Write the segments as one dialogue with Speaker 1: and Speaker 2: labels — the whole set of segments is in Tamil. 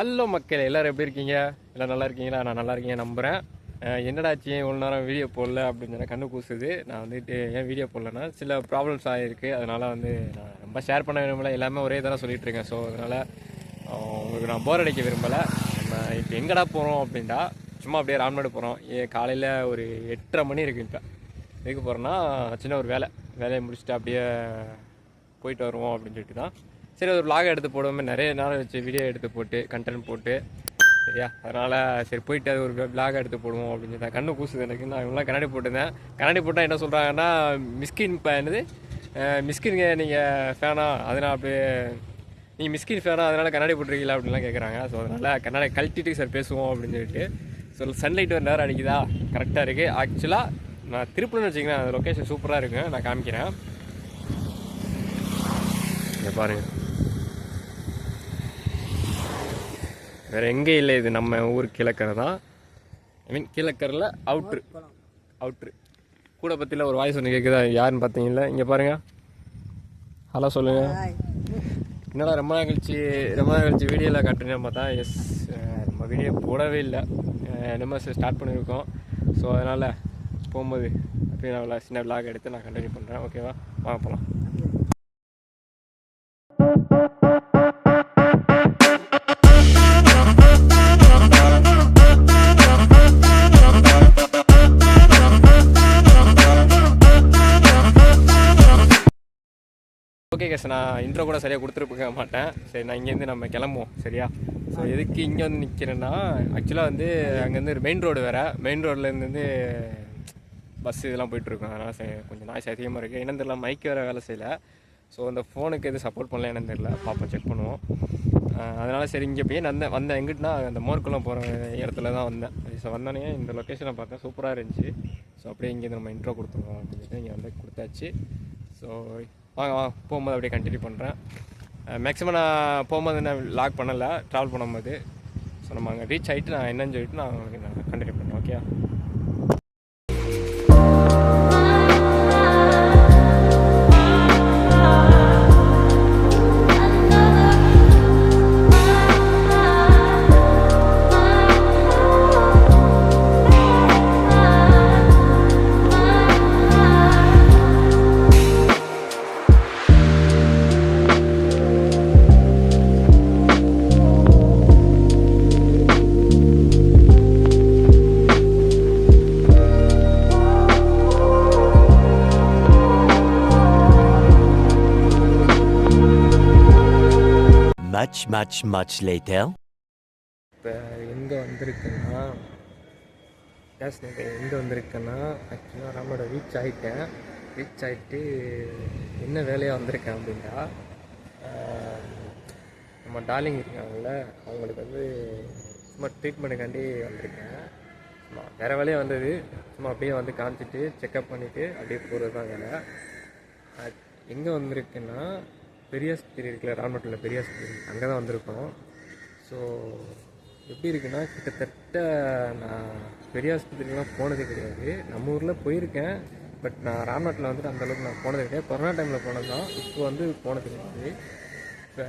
Speaker 1: ஹலோ மக்கள் எல்லோரும் எப்படி இருக்கீங்க? எல்லாம் நல்லா இருக்கீங்களா? நான் நல்லா இருக்கீங்க நம்புகிறேன் அஹ் என்னடாச்சு இவ்வளோ நேரம் வீடியோ போடல அப்படின்னு சொன்னா கண்ணு கூசுது. நான் வந்துட்டு ஏன் வீடியோ போடலன்னா சில ப்ராப்ளம்ஸ் ஆகிருக்கு அதனால் வந்து நான் ரொம்ப ஷேர் பண்ண விரும்பலை. எல்லாமே ஒரே தடவை சொல்லிட்டு இருக்கேன். ஸோ அதனால் உங்களுக்கு நான் போர் அடிக்க விரும்பலை. நம்ம இப்போ எங்கடா போகிறோம் அப்படின்டா சும்மா அப்படியே ராம்நாடு போகிறோம் ஏ காலையில் ஒரு எட்டரை மணி இருக்குது இப்போ. எதுக்கு போகிறோன்னா சின்ன ஒரு வேலை. வேலையை முடிச்சுட்டு அப்படியே போயிட்டு வருவோம் அப்படின்னு சொல்லிட்டு தான் சரி ஒரு vlog எடுத்து போடுவோமே. நிறைய நேரம் வச்சு வீடியோ எடுத்து போட்டு கண்டென்ட் போட்டு. சரியா? அதனால் சரி போயிட்டு அது ஒரு vlog எடுத்து போடுவோம் அப்படின்னு சொல்லி கண்ணு கூசுது எனக்கு. நான் இவங்களாம் கண்ணாடி போட்டிருந்தேன். கண்ணாடி போட்டால் என்ன சொல்கிறாங்கன்னா மிஸ்கின் இப்போ என்னது? மிஸ்கின் நீங்கள் ஃபேனா அதனால் அப்படியே நீங்கள் மிஸ்கின் ஃபேனா அதனால் கண்ணாடி போட்டிருக்கீங்களா? அப்படின்லாம் கேட்குறாங்க ஸோ அதனால் கண்ணாடி கழட்டிட்டு சார் பேசுவோம் அப்படின்னு சொல்லிட்டு. ஸோ சன்லைட் ஒரு நேரம் அடிக்குதா? கரெக்டாக இருக்குது ஆக்சுவலாக நான் திருப்பூர்னு வச்சிங்கன்னா அந்த லொக்கேஷன் சூப்பராக இருக்குங்க நான் காமிக்கிறேன். பாருங்கள் பாருங்க வேற எங்கே இல்லை இது நம்ம ஊர் கிழக்கரை தான். ஐ மீன் கிழக்கரில் அவுட்ரு அவுட்ரு கூட பற்றியில் ஒரு வாய்ஸ் ஒன்று கேட்குதா யாருன்னு பார்த்தீங்களா இங்கே பாருங்க. ஹலோ சொல்லுங்க. என்னடா ரொம்ப நாள் கழிச்சு ரொம்ப நாள் கழிச்சு வீடியோவில் காட்டுறேன்னு பார்த்தா எஸ் நம்ம வீடியோ போடவே இல்லை. நம்ம ஸ்டார்ட் பண்ணியிருக்கோம். ஸோ அதனால் போகும்போது அப்படியே நான் சின்ன விளாக் எடுத்து நான் கண்டினியூ பண்ணுறேன் ஓகேவா வாங்க போகலாம் ஓகே கேஸ் நான் இன்ட்ரோ கூட சரியாக கொடுத்துருக்க மாட்டேன். சரி நான் இங்கேருந்து நம்ம கிளம்புவோம் சரியா? ஸோ எதுக்கு இங்கே வந்து நிற்கிறேன்னா ஆக்சுவலாக வந்து அங்கேருந்து ஒரு மெயின் ரோடு வேறு. மெயின் ரோட்லேருந்து வந்து பஸ் இதெல்லாம் போயிட்டுருக்கோம். அதனால் சே கொஞ்சம் நாய்ஸ் அதிகமாக இருக்குது என்னன்னு தெரியல மைக் வேறு வேலை செய்யலை. ஸோ அந்த ஃபோனுக்கு எதுவும் சப்போர்ட் பண்ணல என்னன்னு தெரியல. பாப்பா செக் பண்ணுவோம். அதனால் சரி இங்கே போய் நான் வந்தேன். வந்தேன். எங்கிட்டனா அந்த மோர்க்குளம் போகிற இடத்துல தான் வந்தேன். ஸோ வந்தோடனே இந்த லொக்கேஷனை பார்த்தேன். சூப்பராக இருந்துச்சு. ஸோ அப்படியே இங்கே நம்ம இன்ட்ரோ கொடுத்துருவோம் அப்படின்னு சொல்லி இங்கே வந்து கொடுத்தாச்சு. ஸோ வாங்க வாங்க. போகும்போது அப்படியே கண்டினியூ பண்ணுறேன் மேக்ஸிமம் நான் போகும்போது நான் லாக் பண்ணலை. ட்ராவல் பண்ணும்போது ஸோ நம்ம அங்கே ரீச் ஆகிட்டு நான் என்னன்னு சொல்லிட்டு நான் உங்களுக்கு நான் கண்டினியூ பண்ணுறேன் okay
Speaker 2: Much, much, much later.
Speaker 1: இப்போ எங்கே வந்திருக்குன்னா கேஷ் கேஸ் எங்கே வந்திருக்கேன்னா ஆக்சுவலாக ராமோட ரீச் ஆகிட்டேன் ரீச் ஆகிட்டு என்ன வேலையாக வந்திருக்கேன் அப்படின்னா நம்ம டார்லிங் இருக்காங்கல்ல அவங்களுக்கு வந்து சும்மா ட்ரீட்மெண்ட்டுக்காண்டி வந்திருக்கேன். சும்மா வேறு வேலையாக வந்தது. சும்மா அப்படியே வந்து காமிச்சிட்டு செக்கப் பண்ணிவிட்டு அப்படியே போகிறது தான் வேலை எங்கே வந்திருக்குன்னா பெரியாஸ்பத்திரி இருக்குல்ல ராமநாட்டில் பெரியாஸ்பத்திரி அங்கே தான் வந்திருக்கோம். ஸோ எப்படி இருக்குன்னா கிட்டத்தட்ட நான் பெரியாஸ்பத்திரிலாம் போனதே கிடையாது. நம்ம ஊரில் போயிருக்கேன் பட் நான் ராம்நாட்டில் வந்துட்டு அந்தளவுக்கு நான் போனது கிடையாது. கொரோனா டைமில் போனது தான் இப்போ வந்து போனது கிடையாது. இப்போ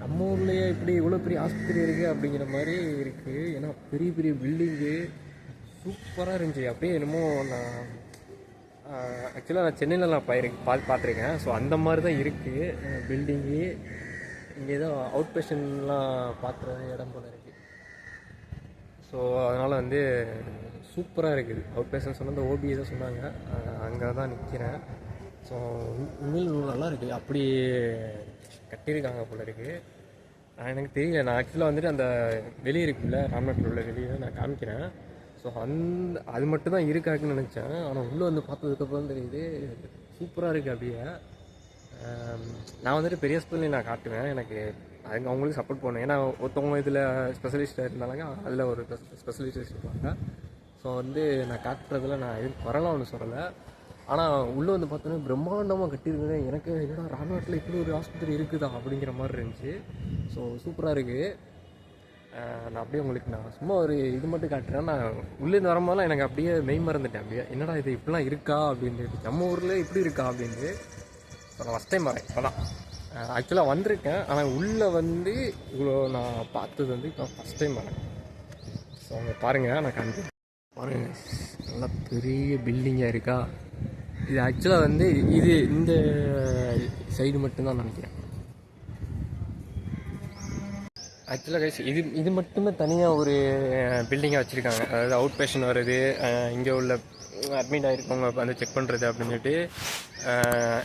Speaker 1: நம்ம ஊர்லேயே இப்படி இவ்வளோ பெரிய ஆஸ்பத்திரி இருக்குது அப்படிங்கிற மாதிரி இருக்குது ஏன்னா பெரிய பெரிய பில்டிங்கு சூப்பராக இருந்துச்சு. அப்படியே என்னமோ நான் ஆக்சுவலாக நான் சென்னையில் நான் போயிருக்கு பா பார்த்துருக்கேன். ஸோ அந்த மாதிரி தான் இருக்குது பில்டிங்கு இங்கே ஏதோ அவுட் பேஷன்லாம் பார்க்குற இடம் போல இருக்குது ஸோ அதனால் வந்து சூப்பராக இருக்குது. அவுட் பேஷன் சொன்ன ஓபி தான் சொன்னாங்க. அங்கே தான் நிற்கிறேன் ஸோ உண்மையில் நல்லா இருக்குது அப்படி கட்டியிருக்காங்க போல இருக்குது எனக்கு தெரியல. நான் ஆக்சுவலாக வந்துட்டு அந்த வெளியே இருக்குல்ல ராம்நாட்டில் உள்ள வெளியே நான் காமிக்கிறேன். ஸோ அந் அது மட்டும் தான் இருக்காக்குன்னு நினச்சேன். ஆனால் உள்ளே வந்து பார்த்ததுக்கப்புறம் தெரியுது சூப்பராக இருக்குது அப்படியே. நான் வந்துட்டு பெரிய ஸ்கூல்லையும் நான் காட்டுவேன். எனக்கு அவங்க அவங்களுக்கு சப்போர்ட் பண்ணுவேன் ஏன்னா ஒருத்தவங்க இதில் ஸ்பெஷலிஸ்ட்டாக இருந்தாலும் அதில் ஒரு ஸ்பெஷலிஸ்ட் இருப்பாங்க ஸோ வந்து நான் காட்டுறதுல நான் எதுவும் குறலாம் ஒன்று சொல்லலை. ஆனால் உள்ளே வந்து பார்த்தோன்னா பிரம்மாண்டமாக கட்டியிருந்தது எனக்கு என்னடா ராமநாட்டில் இப்படி ஒரு ஆஸ்பத்திரி இருக்குதா அப்படிங்கிற மாதிரி இருந்துச்சு. ஸோ சூப்பராக இருக்குது நான் அப்படியே உங்களுக்கு நான் சும்மா ஒரு இது மட்டும் காட்டுறேன். நான் உள்ளேருந்து வரும்போதெல்லாம் எனக்கு அப்படியே மெய் மறந்துட்டேன். அப்படியே என்னடா இது இப்படிலாம் இருக்கா? அப்படின்ட்டு. நம்ம ஊரில் இப்படி இருக்கா அப்படின்ட்டு. ஸோ நான் ஃபஸ்ட் டைம் வரேன் இப்போ தான் ஆக்சுவலாக வந்திருக்கேன். ஆனால் உள்ளே வந்து இவ்வளோ நான் பார்த்தது வந்து இப்போ ஃபஸ்ட் டைம் வரேன். ஸோ அங்கே பாருங்கள் நான் காமிக்கிறேன் பாருங்க நல்லா பெரிய பில்டிங்காக இருக்கா? இது ஆக்சுவலாக வந்து இது இந்த சைடு மட்டும்தான் நினைக்கிறேன். ஆக்சுவலாக கைஸ் இது இது மட்டுமே தனியாக ஒரு பில்டிங்காக வச்சுருக்காங்க. அதாவது அவுட் பேஷன் வருது இங்கே உள்ள அட்மிட் ஆகிருக்கவங்க வந்து செக் பண்ணுறது அப்படின்னு சொல்லிட்டு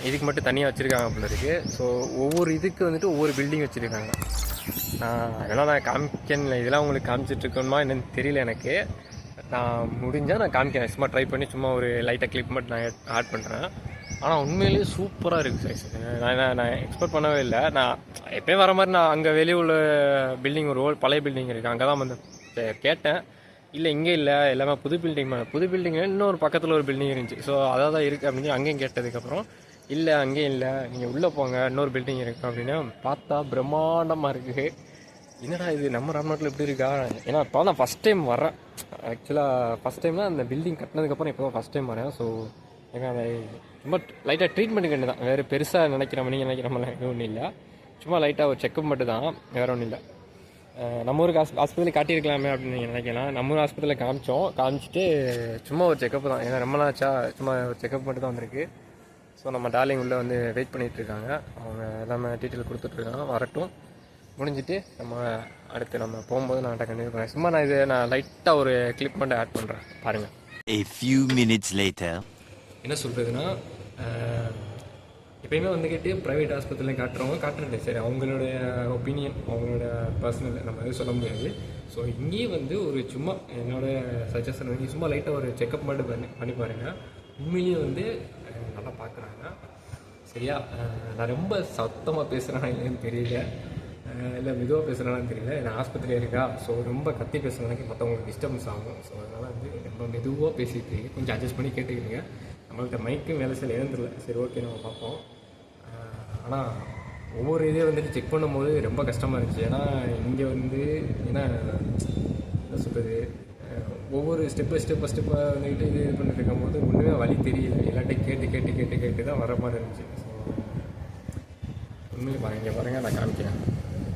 Speaker 1: இதுக்கு மட்டும் தனியாக வச்சுருக்காங்க போல ஸோ ஒவ்வொரு இதுக்கு வந்துட்டு ஒவ்வொரு பில்டிங் வச்சுருக்காங்க. அதெல்லாம் நான் காமிக்கல இதெல்லாம் உங்களுக்கு காமிச்சிட்டு இருக்கணுமா என்னன்னு தெரியல எனக்கு. நான் முடிஞ்சால் நான் காமிக்கிறேன். சும்மா ட்ரை பண்ணி சும்மா ஒரு லைட்டாக கிளிப் மட்டும் நான் ஆட் பண்ணுறேன் ஆனால் உண்மையிலேயே சூப்பராக இருக்குது சைஸ் நான் நான் நான் எக்ஸ்பெக்ட் பண்ணவே இல்லை. நான் எப்போயும் வர மாதிரி நான் அங்கே வெளியே உள்ள பில்டிங் ஒரு old பழைய பில்டிங் இருக்குது அங்கே தான் வந்து கேட்டேன். இல்லை இங்கே இல்லை. எல்லாமே புது பில்டிங் புது பில்டிங்கில் இன்னொரு பக்கத்தில் ஒரு பில்டிங் இருந்துச்சு. ஸோ அதாக தான் இருக்குது அப்படின்னு அங்கேயும் கேட்டதுக்கப்புறம் இல்லை அங்கேயும் இல்லை. நீங்கள் உள்ளே போங்க. இன்னொரு பில்டிங் இருக்குது அப்படின்னு பார்த்தா பிரம்மாண்டமாக இருக்குது என்னடா இது? நம்ம ராம்நாட்டில் இப்படி இருக்கா? ஏன்னா இப்போ தான் ஃபஸ்ட் டைம் வரேன் ஆக்சுவலாக ஃபஸ்ட் டைம் தான் அந்த பில்டிங் கட்டினதுக்கப்புறம் இப்போ தான் ஃபஸ்ட் டைம் வரேன் ஸோ ஏன்னா அதை ரொம்ப லைட்டாக ட்ரீட்மெண்ட்டுக்கு கண்டு தான் வேறு பெருசாக நினைக்கிற நீங்கள் நினைக்கிற எதுவும் ஒன்றும் இல்லை. சும்மா லைட்டாக ஒரு செக்கப் மட்டும் தான் வேறு ஒன்றும் இல்லை. நம்ம ஊருக்கு ஹாஸ் ஹாஸ்பிட்டலில் காட்டியிருக்கலாமே அப்படின்னு நீங்கள் நினைக்கலாம். நம்ம ஊர் ஹாஸ்பிட்டலில் காமிச்சோம். காமிச்சிட்டு சும்மா ஒரு செக்கப் தான். ஏன்னா ரொம்ப நாச்சா சும்மா ஒரு செக்கப் மட்டும் தான் வந்திருக்கு. ஸோ நம்ம டார்லிங் உள்ளே வந்து வெயிட் பண்ணிகிட்டு இருக்காங்க அவங்க எல்லாமே டீட்டெயில் கொடுத்துட்ருக்காங்க வரட்டும். முடிஞ்சிட்டு நம்ம அடுத்து நம்ம போகும்போது நான் கண்டினியூ பண்ணுறேன் சும்மா நான் இது நான் லைட்டாக ஒரு கிளிப் மட்டும் ஆட் பண்ணுறேன் பாருங்கள்
Speaker 2: A few minutes later.
Speaker 1: என்ன சொல்கிறதுனா எப்பயுமே வந்துக்கிட்டு ப்ரைவேட் ஆஸ்பத்திரியில் காட்டுறவங்க காட்டுறது சரி அவங்களோட ஒப்பீனியன் அவங்களோட பர்சனல் நம்ம எதுவும் சொல்ல முடியாது. ஸோ இங்கேயே வந்து ஒரு சும்மா என்னோடய சஜஷன் வந்து சும்மா லைட்டாக ஒரு செக்கப் மட்டும் பண்ணி பண்ணி பாருங்கள் உண்மையிலேயே வந்து நல்லா பார்க்குறாங்க சரியா? நான் ரொம்ப சத்தமாக பேசுகிறேன்னா இல்லைன்னு தெரியல. இல்லை மெதுவாக பேசுகிறேனான்னு தெரியல. நான் ஆஸ்பத்திரியாக இருக்கா? ஸோ ரொம்ப கத்தி பேசுகிறதுக்கு மற்றவங்களுக்கு டிஸ்டர்பன்ஸ் ஆகும். ஸோ அதனால் வந்து ரொம்ப மெதுவாக பேசிட்டு இருக்கேன். கொஞ்சம் அட்ஜஸ்ட் பண்ணி கேட்டுக்கிறீங்க நம்மள்கிட்ட மைக்கும் வேலை செய்யல எழுந்துடல சரி ஓகே நம்ம பார்ப்போம். ஆனால் ஒவ்வொரு இதே வந்துட்டு செக் பண்ணும்போது ரொம்ப கஷ்டமாக இருந்துச்சு. ஏன்னா இங்கே வந்து ஏன்னா என்ன சொல்கிறது ஒவ்வொரு ஸ்டெப்பு ஸ்டெப் ஸ்டெப்பாக வந்துக்கிட்டு இது இது பண்ணிட்டு இருக்கும்போது ஒன்றுமே வழி தெரியல. எல்லாத்தையும் கேட்டு கேட்டு கேட்டு கேட்டு தான் வர மாதிரி இருந்துச்சு. ஸோ உண்மையிலே பாருங்க இங்கே பாருங்கள் நான் காமிக்கிறேன்.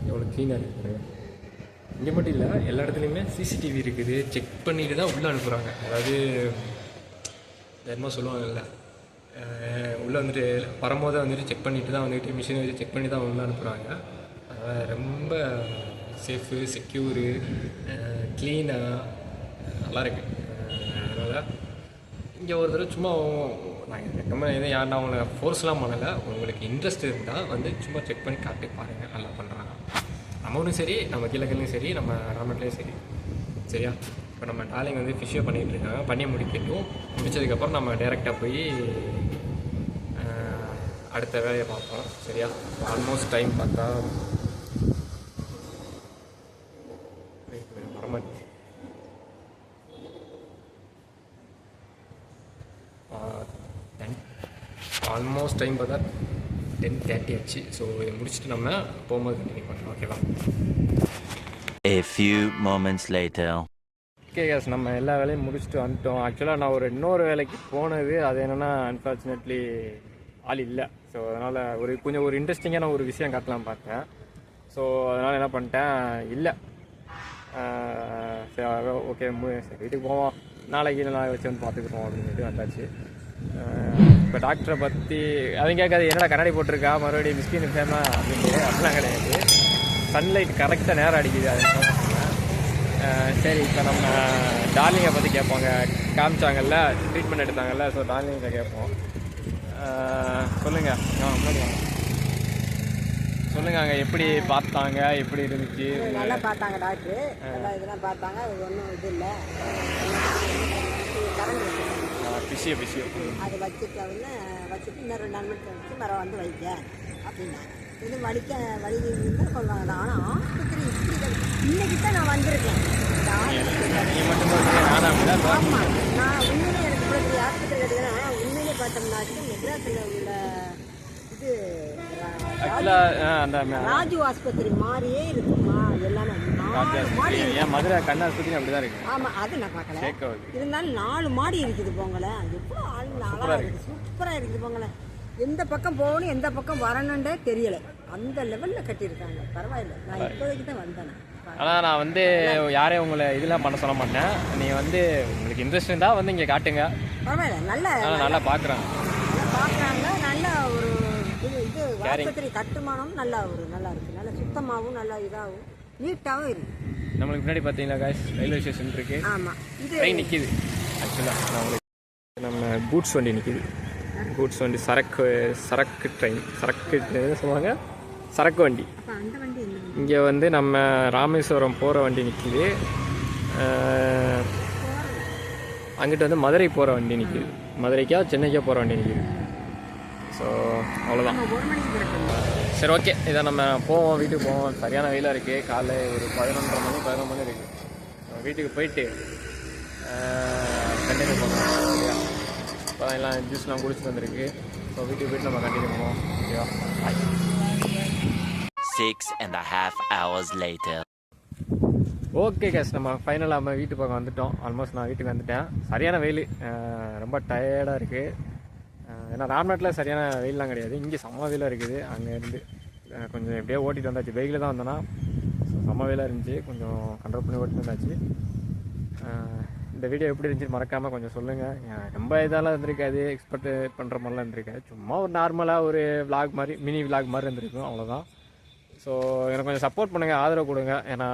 Speaker 1: எவ்வளோ க்ளீனாக இருக்குது இங்கே மட்டும் இல்லை எல்லா இடத்துலையுமே சிசிடிவி இருக்குது. செக் பண்ணிட்டு தான் உள்ளே அனுப்புகிறாங்க அதாவது என்னமோ சொல்லுவாங்கல்ல. உள்ளே வந்துட்டு வரும்போது வந்துட்டு செக் பண்ணிட்டு தான் வந்துட்டு மிஷினை வச்சு செக் பண்ணி தான் உள்ளே அனுப்புகிறாங்க அதனால் ரொம்ப சேஃபு செக்யூரு க்ளீனாக நல்லா இருக்கு. அதனால் இங்கே ஒரு தடவை சும்மா நான் ரெக்கமெண்ட் எதுவும் யாருன்னா அவங்கள ஃபோர்ஸ்லாம் பண்ணலை. உங்களுக்கு இன்ட்ரெஸ்ட் இருந்தால் வந்து சும்மா செக் பண்ணி காட்டி பாருங்கள் நல்லா பண்ணுறாங்க நம்மளும் சரி நம்ம கீழக்கல்லையும் சரி நம்ம ராமட்லேயும் சரி. சரியா? இப்போ நம்ம டாலிங் வந்து ஃபிஷ்ஷோ பண்ணிகிட்டு இருக்காங்க பண்ணி முடிக்கட்டும். முடிச்சதுக்கப்புறம் நம்ம டேரெக்டாக போய் அடுத்த வேலையை பார்ப்போம். சரியா? ஆல்மோஸ்ட் டைம் பார்த்தா வரமாட்டேன் டென் ஆல்மோஸ்ட் டைம் பார்த்தா டென் தேர்ட்டி ஆச்சு. ஸோ இதை முடிச்சுட்டு நம்ம போகும்போது கண்டினியூ பண்ணலாம். ஓகேவா
Speaker 2: A few moments later.
Speaker 1: Okay guys நம்ம எல்லா வேலையும் முடிச்சுட்டு வந்துட்டோம். ஆக்சுவலாக நான் ஒரு இன்னொரு வேலைக்கு போனது அது என்னென்னா அன்ஃபார்ச்சுனேட்லி ஆள் இல்லை. ஸோ அதனால் ஒரு கொஞ்சம் ஒரு இன்ட்ரெஸ்டிங்கான ஒரு விஷயம் காட்டலாம் பார்த்தேன். ஸோ அதனால் என்ன பண்ணிட்டேன் இல்லை. சரி ஓகே சரி வீட்டுக்கு போவோம். நாளைக்கு நாளைக்கு வச்சு வந்து பார்த்துக்குறோம் அப்படின்னு சொல்லிட்டு வந்தாச்சு. இப்போ டாக்டரை பற்றி அவங்க கேட்காது என்னடா கண்ணாடி போட்டிருக்கா மறுபடியும் மிஸ்கின் ஃபேமா அப்படின்ட்டு அப்படிலாம் கிடையாது. சன்லைட் கரெக்டாக நேரம் அடிக்குது அது சரி இப்போ நம்ம டார்லிங்கை பற்றி கேட்பாங்க. காமிச்சாங்கல்ல ட்ரீட்மெண்ட் எடுத்தாங்கல்ல ஸோ டார்லிங்கை கேட்போம். அஹ் சொல்லுங்க. ஆ முன்னாடி. சொல்லுங்க அங்கே எப்படி பார்த்தாங்க எப்படி இருந்துச்சு?
Speaker 3: நல்லா பார்த்தாங்க டாக்டரு. எல்லாம் இதெல்லாம் பார்த்தாங்க அது ஒன்றும் இது இல்லை.
Speaker 1: Physio physio.
Speaker 3: அது வச்சுட்டவுடனே வச்சுட்டு இன்னும் ரெண்டு நாள் மட்டும் வச்சு மரம் வந்து வைக்க அப்படின்னாங்க. இது வலிக்க வலி இருந்தால் கொள்வாங்க ஆனால் ஆஸ்பத்திரி இப்படி கிடையாது. இன்னைக்கு தான் நான் வந்திருக்கேன்
Speaker 1: அப்படிதான்
Speaker 3: ஆமாம் நான் உண்மையிலே எனக்கு இவ்வளோ ஆஸ்பத்திரி கிடைக்குதுன்னா உண்மையிலே பார்த்தோம்னாச்சும் மெட்ராஸில் உள்ள இது ராஜு ஆஸ்பத்திரி மாதிரியே இருக்குமா? எல்லாமே
Speaker 1: மதுரை கண் ஆஸ்பத்திரி அப்படி தான் இருக்கு.
Speaker 3: ஆமா அது நான் பார்க்கல. இருந்தாலும் நாலு மாடி இருக்குது போங்களேன். எவ்வளோ ஆள் அழகா இருக்குது சூப்பராக இருக்குது போங்களேன். எந்த பக்கம் போகணும் எந்த பக்கம் வரணுன்றே தெரியல. அந்த லெவலில் கட்டியிருக்காங்க. பரவாயில்ல. நான் இப்போதைக்கு தான் வந்தேன்
Speaker 1: ஆனால் நான் வந்து யாரையும் உங்களை இதெல்லாம் பண்ண சொல்ல மாட்டேன். நீங்கள் வந்து உங்களுக்கு இன்ட்ரெஸ்ட் இருந்தால் வந்து இங்கே காட்டுங்க.
Speaker 3: பரவாயில்ல. நல்ல
Speaker 1: ஆனால் நல்லா பார்க்குறாங்க
Speaker 3: நல்லா பார்க்குறாங்க நல்ல ஒரு இது இது ஆஸ்பத்திரி கட்டுமானம் நல்லா ஒரு நல்லா இருக்குது நல்லா சுத்தமாகவும் நல்லா இதாகவும் நீட்டாகவும் இருக்குது
Speaker 1: நம்மளுக்கு முன்னாடி பார்த்தீங்களா காய்ஸ் ரயில்வே ஸ்டேஷன் இருக்கு.
Speaker 3: ஆமாம் இது
Speaker 1: ட்ரெயின் நிற்கிது ஆக்சுவலாக நான் உங்களுக்கு நம்ம கூட்ஸ் வண்டி நிற்கிது கூட்ஸ் வண்டி சரக்கு சரக்கு ட்ரெயின் சரக்கு என்ன சொல்லுவாங்க? சரக்கு வண்டி. இங்கே வந்து நம்ம ராமேஸ்வரம் போகிற வண்டி நிற்கிது அங்கிட்டு வந்து மதுரை போகிற வண்டி நிற்கிது மதுரைக்கா சென்னைக்கா போகிற வண்டி நிற்கிது ஸோ அவ்வளோதான் சரி ஓகே. இதை நம்ம போவோம் வீட்டுக்கு போவோம். சரியான வெயிலாக இருக்குது காலை ஒரு பதினொன்றரை மணி பதினொன்று மணி இருக்குது வீட்டுக்கு போயிட்டு கண்டினியூ பண்ணுவோம் சரியா? இப்போ எல்லாம் ஜூஸ்லாம் குடிச்சிட்டு வந்திருக்கு. ஸோ வீட்டுக்கு போயிட்டு நம்ம கண்டினியூ பண்ணுவோம் ஓகேவா?
Speaker 2: And a half hours later.
Speaker 1: Okay guys நம்ம ஃபைனலாக நம்ம வீட்டு பக்கம் வந்துட்டோம். ஆல்மோஸ்ட் நான் வீட்டுக்கு வந்துட்டேன். சரியான வெயில். ரொம்ப டயர்டாக இருக்குது ஏன்னா ராம்நாட்டில் சரியான வெயில்லாம் கிடையாது. இங்கே செம்ம வெயிலாக இருக்குது. அங்கேருந்து கொஞ்சம் எப்படியோ ஓட்டிகிட்டு வந்தாச்சு. பைக்கில் தான் வந்தேன்னா ஸோ செம்ம வெயிலாக இருந்துச்சு. கொஞ்சம் கண்ட்ரோல் பண்ணி ஓட்டிட்டு வந்தாச்சு. இந்த வீடியோ எப்படி இருந்துச்சு மறக்காமல் கொஞ்சம் சொல்லுங்கள் ரொம்ப இதெல்லாம் இருந்திருக்காது. எக்ஸ்பெக்ட் பண்ணுற மாதிரிலாம் இருந்திருக்காது. சும்மா ஒரு நார்மலாக ஒரு விளாக் மாதிரி மினி விளாக் மாதிரி இருந்திருக்கும். அவ்வளோதான் ஸோ எனக்கு கொஞ்சம் சப்போர்ட் பண்ணுங்கள் ஆதரவு கொடுங்க. ஏன்னா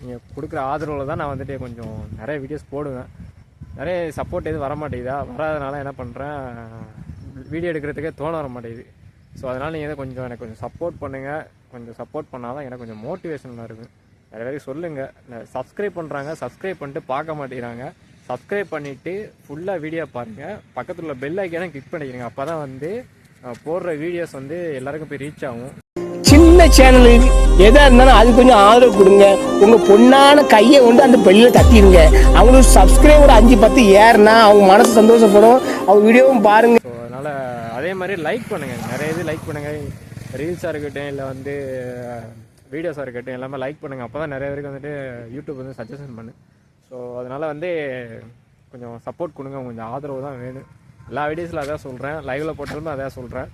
Speaker 1: நீங்கள் கொடுக்குற ஆதரவில் தான் நான் வந்துட்டு கொஞ்சம் நிறைய வீடியோஸ் போடுவேன். நிறைய சப்போர்ட் எதுவும் வர மாட்டேங்குதா வராதனால என்ன பண்ணுறேன் வீடியோ எடுக்கிறதுக்கே தோண வர மாட்டேங்குது ஸோ அதனால் நீங்கள் கொஞ்சம் எனக்கு கொஞ்சம் சப்போர்ட் பண்ணுங்கள் கொஞ்சம் சப்போர்ட் பண்ணால் தான் எனக்கு கொஞ்சம் மோட்டிவேஷனாக இருக்கும். நிறைய பேருக்கு சொல்லுங்கள் சப்ஸ்கிரைப் பண்ணுறாங்க சப்ஸ்கிரைப் பண்ணிட்டு பார்க்க மாட்டேங்கிறாங்க. சப்ஸ்கிரைப் பண்ணிவிட்டு ஃபுல்லாக வீடியோ பாருங்கள் பக்கத்தில் உள்ள பெல் ஐக்கானை கிளிக் பண்ணிக்கிறீங்க. அப்போ தான் வந்து போடுற வீடியோஸ் வந்து எல்லாருக்கும் போய் ரீச் ஆகும்.
Speaker 4: சேனலுக்கு எதாக இருந்தாலும் அது கொஞ்சம் ஆதரவு கொடுங்க. உங்கள் பொண்ணான கையை கொண்டு அந்த பெல்லில தட்டிடுங்க. அவங்களுக்கு சப்ஸ்கிரைபர் அஞ்சு பத்து ஏறுனா அவங்க மனசு சந்தோஷப்படும். அவங்க வீடியோவும் பாருங்க.
Speaker 1: ஸோ அதனால் அதே மாதிரி லைக் பண்ணுங்கள் நிறைய இது லைக் பண்ணுங்கள் ரீல்ஸாக இருக்கட்டும் இல்லை வந்து வீடியோஸாக இருக்கட்டும் எல்லாமே லைக் பண்ணுங்கள் அப்போ தான் நிறைய பேருக்கு வந்துட்டு யூடியூப் வந்து சஜஷன் பண்ணு. ஸோ அதனால் வந்து கொஞ்சம் சப்போர்ட் கொடுங்க. கொஞ்சம் ஆதரவு தான் வேணும். எல்லா வீடியோஸில் அதான் சொல்கிறேன் லைவில் போட்டாலுமே அதான் சொல்கிறேன்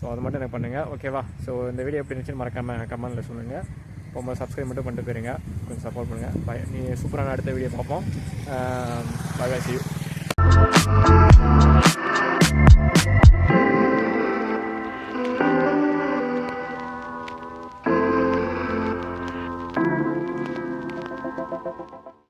Speaker 1: ஸோ அது மட்டும் எனக்கு பண்ணுங்கள் ஓகேவா ஸோ இந்த வீடியோ எப்படி இருந்துச்சுன்னு மறக்காமல் கமெண்ட்டில் சொல்லுங்கள் ரொம்ப சப்ஸ்கிரைப் மட்டும் பண்ணிட்டு போயிருங்க. கொஞ்சம் சப்போர்ட் பண்ணுங்கள் பாய் நீ சூப்பரான அடுத்த வீடியோ பார்ப்போம். பாய் பாய் சி யூ